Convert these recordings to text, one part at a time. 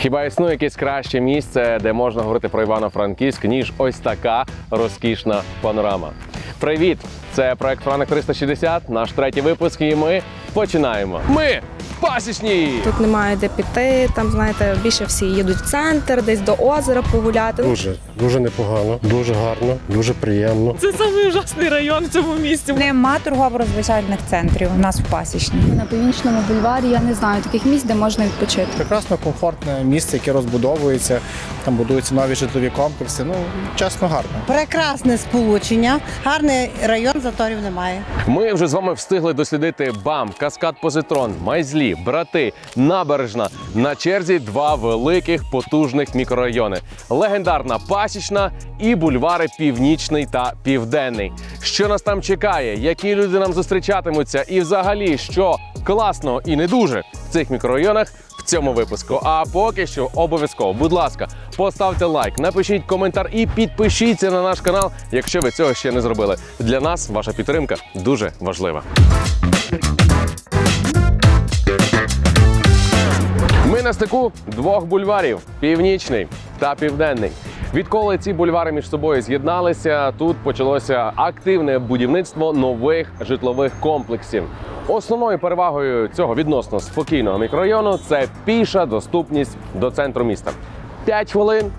Хіба існує якесь краще місце, де можна говорити про Івано-Франківськ, ніж ось така розкішна панорама? Привіт! Це проект Франк 360, наш третій випуск, і ми починаємо. Ми в пасічній! Тут немає де піти. Там знаєте, більше всі їдуть в центр, десь до озера погуляти. Дуже, дуже непогано, дуже гарно, дуже приємно. Це самий ужасний район в цьому місті. Нема торгово-розважальних центрів у нас в Пасічній. На північному бульварі я не знаю таких місць, де можна відпочити. Прекрасно комфортне місце, яке розбудовується. Там будуються нові житлові комплекси. Ну чесно, гарно. Прекрасне сполучення, гарний район, заторів немає. Ми вже з вами встигли дослідити БАМ, Каскад Позитрон, Майзлі, Брати, Набережна. На черзі два великих потужних мікрорайони: легендарна Пасічна і бульвари Північний та Південний. Що нас там чекає? Які люди нам зустрічатимуться? І взагалі, що класно і не дуже в цих мікрорайонах цьому випуску. А поки що обов'язково, будь ласка, поставте лайк, напишіть коментар і підпишіться на наш канал, якщо ви цього ще не зробили. Для нас ваша підтримка дуже важлива. На стику двох бульварів північний та південний. Відколи ці бульвари між собою з'єдналися, тут почалося активне будівництво нових житлових комплексів. Основною перевагою цього відносно спокійного мікрорайону це піша доступність до центру міста. 5 хвилин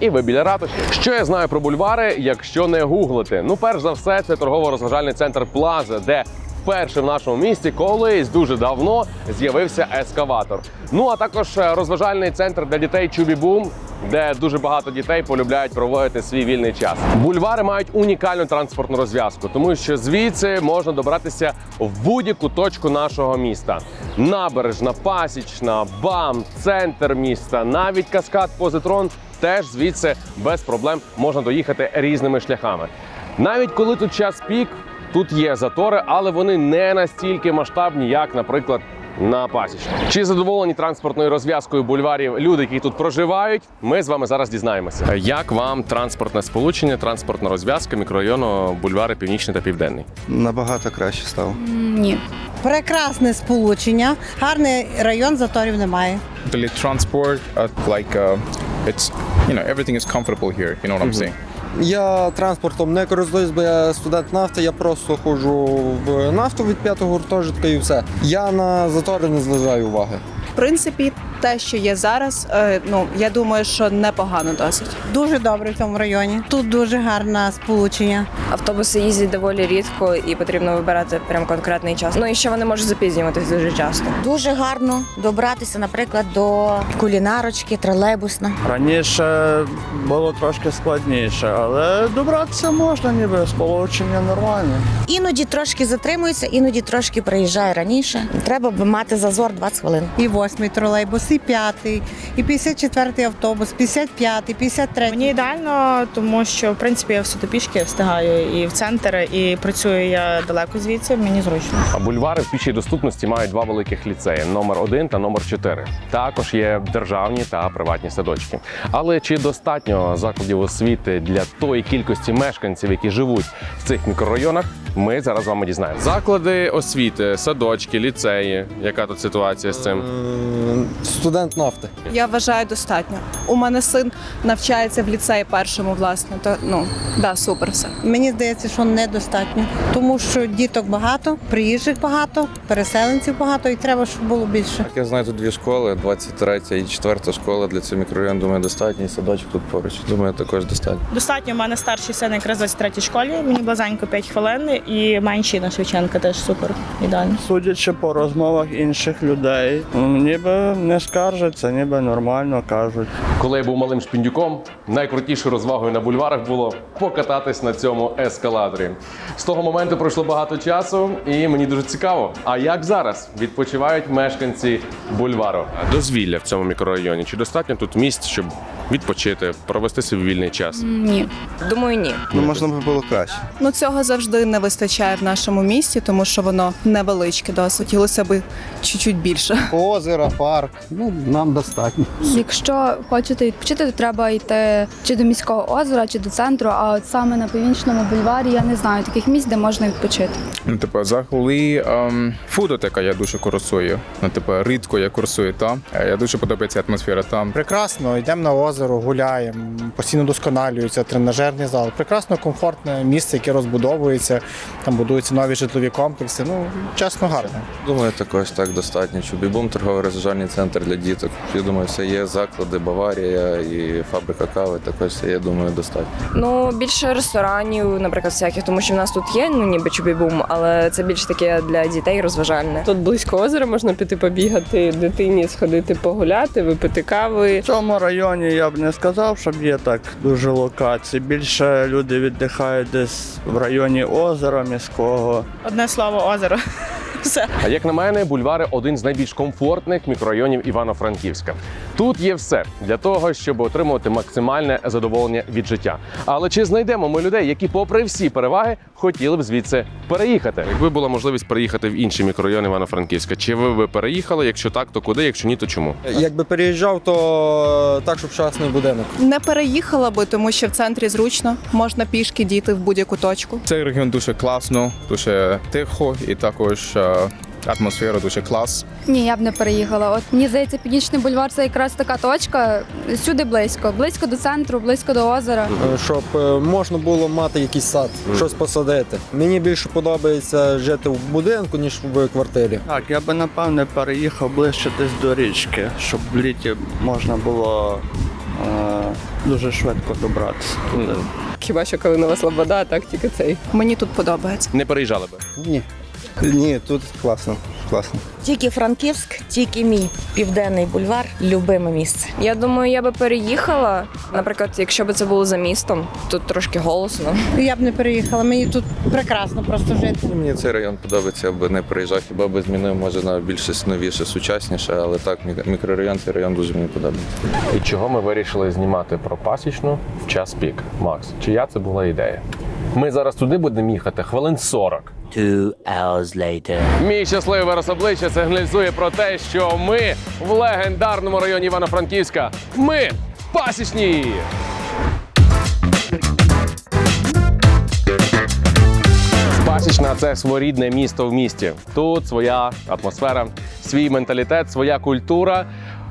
і ви біля ратуші. Що я знаю про бульвари, якщо не гуглити? Ну, перш за все, це торгово-розважальний центр Плаза, де вперше в нашому місті колись дуже давно з'явився ескаватор. Ну а також е, розважальний центр для дітей Чубі-Бум, де дуже багато дітей полюбляють проводити свій вільний час. Бульвари мають унікальну транспортну розв'язку, тому що звідси можна добратися в будь-яку точку нашого міста. Набережна, пасічна, бам, центр міста, навіть каскад Позитрон теж звідси без проблем можна доїхати різними шляхами. Навіть коли тут час пік, тут є затори, але вони не настільки масштабні, як, наприклад. На пасічні. Чи задоволені транспортною розв'язкою бульварів люди, які тут проживають? Ми з вами зараз дізнаємося. Як вам транспортне сполучення, транспортна розв'язка мікрорайону бульвари Північний та Південний? Набагато краще стало. Ні. Прекрасне сполучення, гарний район, заторів немає. The transport, uh, like uh, it's you know everything is comfortable here. You know what I'm saying? Я транспортом не користуюсь, бо я студент нафти, я просто ходжу в нафту від п'ятого гуртожитка і все. Я на затори не зважаю уваги. В принципі, те, що є зараз, е, ну я думаю, що непогано досить. Дуже добре в цьому районі. Тут дуже гарне сполучення. Автобуси їздять доволі рідко і потрібно вибирати прям конкретний час. Ну і ще вони можуть запізнюватись дуже часто. Дуже гарно добратися, наприклад, до кулінарочки, тролейбусна. Раніше було трошки складніше, але добратися можна, ніби сполучення нормальне. Іноді трошки затримується, іноді трошки приїжджає раніше. Треба б мати зазор 20 хвилин. І восьмий тролейбус, і п'ятий, і 54-й автобус, 55-й, 53-й. Мені ідеально, тому що в принципі я всюди пішки встигаю і в центр, і працюю я далеко звідси. Мені зручно. А бульвари в пішій доступності мають два великих ліцеї: номер 1 та номер 4. Також є державні та приватні садочки. Але чи достатньо закладів освіти для тої кількості мешканців, які живуть в цих мікрорайонах? Ми зараз з вами дізнаємося. Заклади освіти, садочки, ліцеї. Яка тут ситуація з цим? Е, Студент нафти. Я вважаю достатньо. У мене син навчається в ліцеї першому, власне. То ну да, супер все. Мені здається, що недостатньо, тому що діток багато, приїжджих багато, переселенців багато, і треба, щоб було більше. Так, Я знаю тут дві школи, 23 і 4 школа для цього мікрорайону. Думаю, достатньо. І садочок тут поруч. Думаю, також достатньо. Достатньо. У мене старший син якраз в 23 школі. Мені близенько 5 хвилин, і менший на Шевченка теж супер. Ідеально. Судячи по розмовах інших людей, ніби не скаржаться, ніби нормально кажуть. Коли я був малим шпіндюком, найкрутішою розвагою на бульварах було покататись на цьому ескалаторі. З того моменту пройшло багато часу, і мені дуже цікаво. А як зараз відпочивають мешканці бульвару? Дозвілля в цьому мікрорайоні. Чи достатньо тут місць, щоб відпочити, провести свій вільний час? Ні. Думаю, ні. Ну можна би було краще. Ну цього завжди не вистачає в нашому місті, тому що воно невеличке досить. Хотілося б чуть-чуть більше. Озеро, парк. Ну нам достатньо. Якщо хочете відпочити, то треба йти чи до міського озера, чи до центру. А от саме на північному бульварі я не знаю таких місць, де можна відпочити. Ну, типу, взагалі, ем, фудотека я дуже курсую. Ну, типу, рідко я курсую там. Е, Я дуже подобається атмосфера там. Прекрасно, йдемо на озеро, гуляємо, постійно досконалюється, тренажерний зал. Прекрасно, комфортне місце, яке розбудовується, там будуються нові житлові комплекси. Ну, чесно, гарно. Думаю, також так достатньо. Чубібум торговий розважальний центр для діток. Я думаю, все є заклади, Баварія і фабрика кави. Також все є, думаю, достатньо. Ну більше ресторанів, наприклад, всяких, тому що в нас тут є ну ніби чубі-бум, але це більше таке для дітей розважальне. Тут близько озера можна піти побігати, дитині сходити погуляти, випити кави. В цьому районі я б не сказав, щоб є так дуже локації. Більше люди віддихають десь в районі озера міського. Одне слово озеро. Все. А як на мене, бульвари один з найбільш комфортних мікрорайонів Івано-Франківська. Тут є все для того, щоб отримувати максимальне задоволення від життя. Але чи знайдемо ми людей, які, попри всі переваги, хотіли б звідси переїхати? Якби була можливість переїхати в інші мікрорайони Івано-Франківська, чи ви би переїхали? Якщо так, то куди? Якщо ні, то чому? Якби переїжджав, то так, щоб вчасний будинок. Не переїхала би, тому що в центрі зручно, можна пішки діти в будь-яку точку. Цей регіон дуже класно, дуже тихо і також е, атмосфера дуже клас. Ні, я б не переїхала. От мені здається, північний бульвар це якраз така точка. Сюди близько, близько до центру, близько до озера. Е, Щоб е, можна було мати якийсь сад, щось посадити. Мені більше подобається жити в будинку, ніж в квартирі. Так, я би напевне переїхав ближче десь до річки, щоб в літі можна було е, дуже швидко добратися туди. Хіба що Калинова Слобода, так тільки цей. Мені тут подобається. Не переїжджали би. Ні. Ні, тут класно. класно. Тільки Франківськ, тільки мій південний бульвар любиме місце. Я думаю, я би переїхала. Наприклад, якщо б це було за містом, тут трошки голосно. Я б не переїхала, мені тут прекрасно просто жити. Ну, Мені цей район подобається, я би не приїжджав, хіба би змінив, може, на більше новіше, сучасніше, але так, мі- мікрорайон, цей район дуже мені подобається. І чого ми вирішили знімати про пасічну в час пік? Макс, чия це була ідея? Ми зараз туди будемо їхати хвилин 40. Two hours later. Мій щасливий вираз обличчя сигналізує про те, що ми в легендарному районі Івано-Франківська. Ми в пасічні. Пасічна це своєрідне місто в місті. Тут своя атмосфера, свій менталітет, своя культура.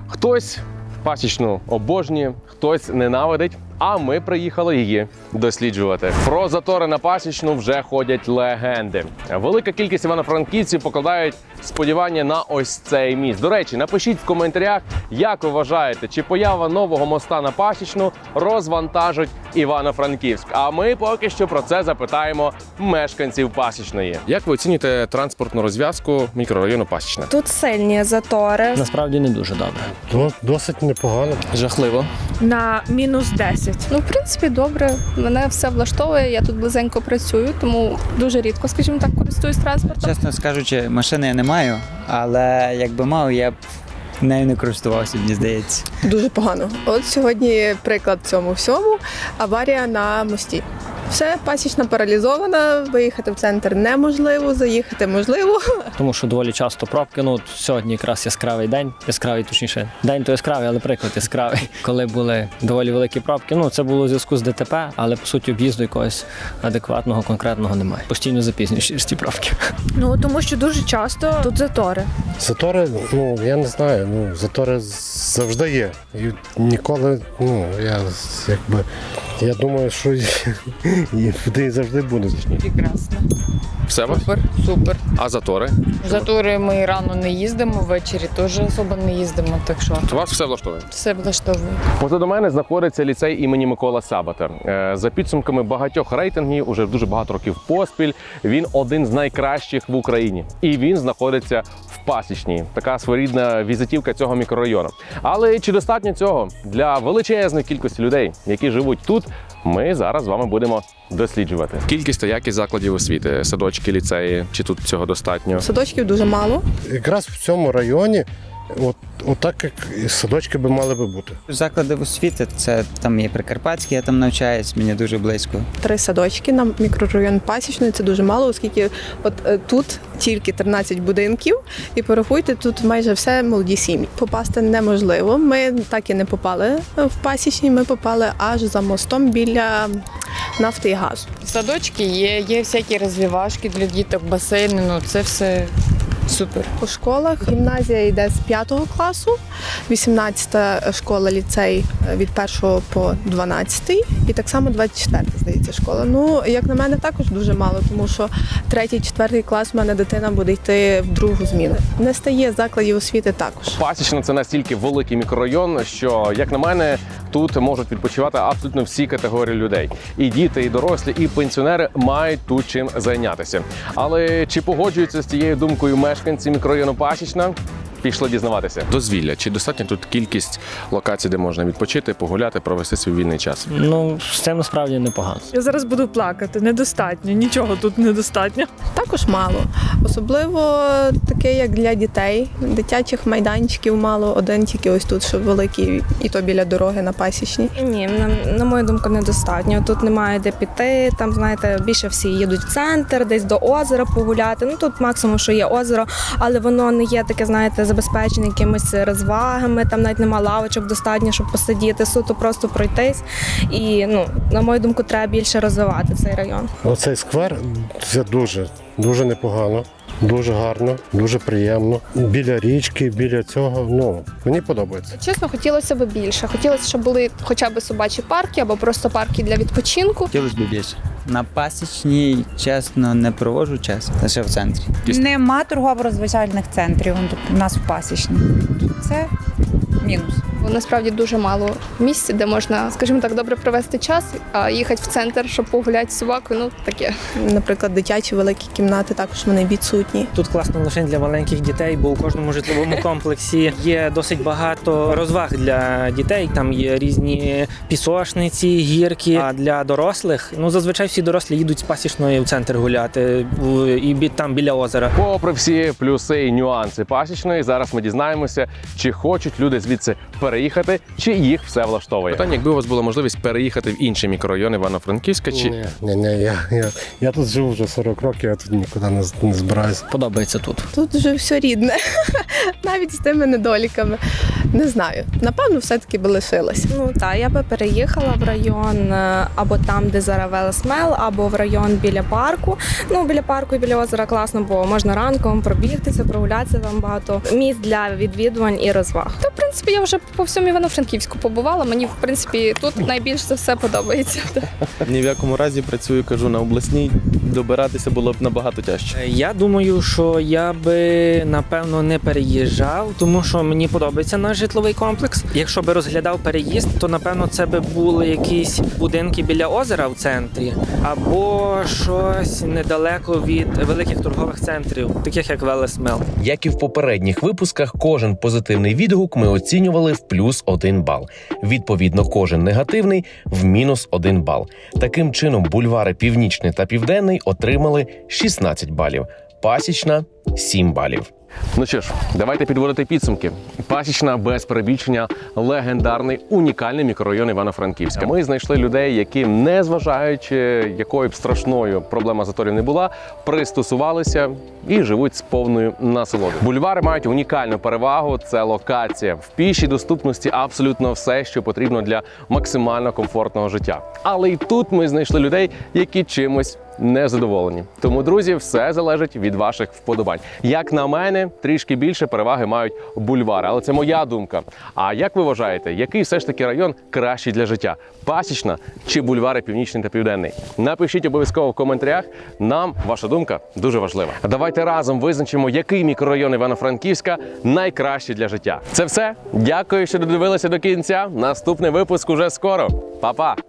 Хтось пасічну обожнює, хтось ненавидить. А ми приїхали її досліджувати. Про затори на пасічну вже ходять легенди. Велика кількість івано-франківців покладають сподівання на ось цей міст. До речі, напишіть в коментарях, як ви вважаєте, чи поява нового моста на пасічну розвантажить Івано-Франківськ. А ми поки що про це запитаємо мешканців пасічної. Як ви оцінюєте транспортну розв'язку мікрорайону Пасічна? Тут сильні затори. Насправді не дуже добре. Досить непогано. Жахливо. На мінус 10. Ну, в принципі, добре. Мене все влаштовує. Я тут близенько працюю, тому дуже рідко, скажімо так, користуюсь транспортом. Чесно скажучи, машини я не маю, але якби мав, я б нею не користувався, мені здається. Дуже погано. От сьогодні приклад цьому всьому. Аварія на мості. Все, пасічна паралізована, виїхати в центр неможливо, заїхати можливо. Тому що доволі часто пробки. Ну сьогодні якраз яскравий день, яскравий точніше. День то яскравий, але приклад яскравий. Коли були доволі великі пробки. Ну це було у зв'язку з ДТП, але по суті об'їзду якогось адекватного, конкретного немає. Постійно запізнюєш ті пробки. Ну тому що дуже часто тут затори. Затори, ну я не знаю. Ну затори завжди є. І ніколи, ну я якби я думаю, що і вони завжди будуть. Прекрасно. Все вас? Супер, супер. А затори? Затори ми рано не їздимо, ввечері теж особо не їздимо, так що У Вас все влаштовує? все влаштовує. Позаду мене знаходиться ліцей імені Микола Сабата. Е, За підсумками багатьох рейтингів, уже дуже багато років поспіль. Він один з найкращих в Україні, і він знаходиться в пасічній. Така своєрідна візитівка цього мікрорайону. Але чи достатньо цього для величезної кількості людей, які живуть тут? Ми зараз з вами будемо досліджувати. Кількість та якість закладів освіти, садочки, ліцеї, чи тут цього достатньо? Садочків дуже мало. Якраз в цьому районі От, отак, як і садочки би мали би бути. Заклади освіти, це там є Прикарпатський, я там навчаюсь, мені дуже близько. Три садочки на мікрорайон Пасічної це дуже мало, оскільки от е, тут тільки 13 будинків, і порахуйте, тут майже все молоді сім'ї. Попасти неможливо. Ми так і не попали в Пасічні, ми попали аж за мостом біля нафти і газу. Садочки є, є всякі розвивашки для діток, басейни, ну це все супер. У школах гімназія йде з 5 класу, 18 школа ліцей е, від 1 по 12, і так само 24 здається школа. Ну як на мене, також дуже мало, тому що 3-4 клас в мене дитина буде йти в другу зміну. Не стає закладів освіти також. Пасічна це настільки великий мікрорайон, що, як на мене, тут можуть відпочивати абсолютно всі категорії людей. І діти, і дорослі, і пенсіонери мають тут чим зайнятися. Але чи погоджуються з цією думкою мешканці мікрорайону Пасічна? Пішли дізнаватися. Дозвілля. Чи достатня тут кількість локацій, де можна відпочити, погуляти, провести свій вільний час? Ну, з цим насправді непогано. Я зараз буду плакати. Недостатньо, нічого тут недостатньо. Також мало, особливо таке, як для дітей. Дитячих майданчиків мало, один тільки ось тут, що великий, і то біля дороги на пасічній. Ні, на, на мою думку, недостатньо. Тут немає де піти. Там, знаєте, більше всі їдуть в центр, десь до озера погуляти. Ну тут максимум, що є озеро, але воно не є таке, знаєте, забезпечене якимись розвагами. Там навіть нема лавочок достатньо, щоб посидіти, суто просто пройтись. І ну, на мою думку, треба більше розвивати цей район. Оцей сквер це дуже, дуже непогано, дуже гарно, дуже приємно. Біля річки, біля цього. Ну, мені подобається. Чесно, хотілося б більше. Хотілося, щоб були хоча б собачі парки або просто парки для відпочинку. Хотілося б більше. На пасічній, чесно, не проводжу час, лише в центрі. Нема торгово-розважальних центрів тут у нас в пасічні. Це мінус. Насправді дуже мало місць, де можна, скажімо так, добре провести час, а їхати в центр, щоб погуляти з собакою, ну таке. Наприклад, дитячі великі кімнати також вони відсутні. Тут класно лише для маленьких дітей, бо у кожному житловому комплексі є досить багато розваг для дітей. Там є різні пісочниці, гірки. А для дорослих, ну зазвичай всі дорослі їдуть з пасічної в центр гуляти в- і бі- там біля озера. Попри всі плюси і нюанси пасічної, зараз ми дізнаємося, чи хочуть люди звідси переїхати, чи їх все влаштовує. Питання, якби у вас була можливість переїхати в інші мікрорайони Івано-Франківська, чи Ні, ні, ні, я, я, я тут живу вже 40 років, я тут нікуди не, з- не збираюся. Подобається тут. Тут вже все рідне, навіть з тими недоліками. Не знаю. Напевно, все-таки би лишилась. Ну так, я би переїхала в район е, або там, де зараз Велесмел, або в район біля парку. Ну, біля парку і біля озера класно, бо можна ранком пробігтися, прогулятися. Там багато місць для відвідувань і розваг. Та в принципі я вже по всьому Івано-Франківську побувала. Мені в принципі тут найбільше за все подобається. Ні в якому разі працюю, кажу, на обласній. Добиратися було б набагато тяжче. Е, Я думаю, що я би напевно не переїжджав, тому що мені подобається наш житловий комплекс. Якщо би розглядав переїзд, то напевно це би були якісь будинки біля озера в центрі, або щось недалеко від великих торгових центрів, таких як Велесмел. Як і в попередніх випусках, кожен позитивний відгук ми оцінювали в плюс один бал. Відповідно, кожен негативний в мінус один бал. Таким чином, бульвари Північний та Південний отримали 16 балів, пасічна 7 балів. Ну що ж, давайте підводити підсумки. Пасічна без перебільшення легендарний унікальний мікрорайон Івано-Франківська. Ми знайшли людей, які, не зважаючи якою б страшною проблема заторів не була, пристосувалися і живуть з повною насолодою. Бульвари мають унікальну перевагу. Це локація в пішій доступності абсолютно все, що потрібно для максимально комфортного життя. Але і тут ми знайшли людей, які чимось не задоволені. Тому, друзі, все залежить від ваших вподобань. Як на мене, трішки більше переваги мають бульвари, але це моя думка. А як ви вважаєте, який все ж таки район кращий для життя? Пасічна чи бульвари Північний та Південний? Напишіть обов'язково в коментарях. Нам ваша думка дуже важлива. Давайте разом визначимо, який мікрорайон Івано-Франківська найкращий для життя. Це все. Дякую, що додивилися до кінця. Наступний випуск уже скоро. Па-па!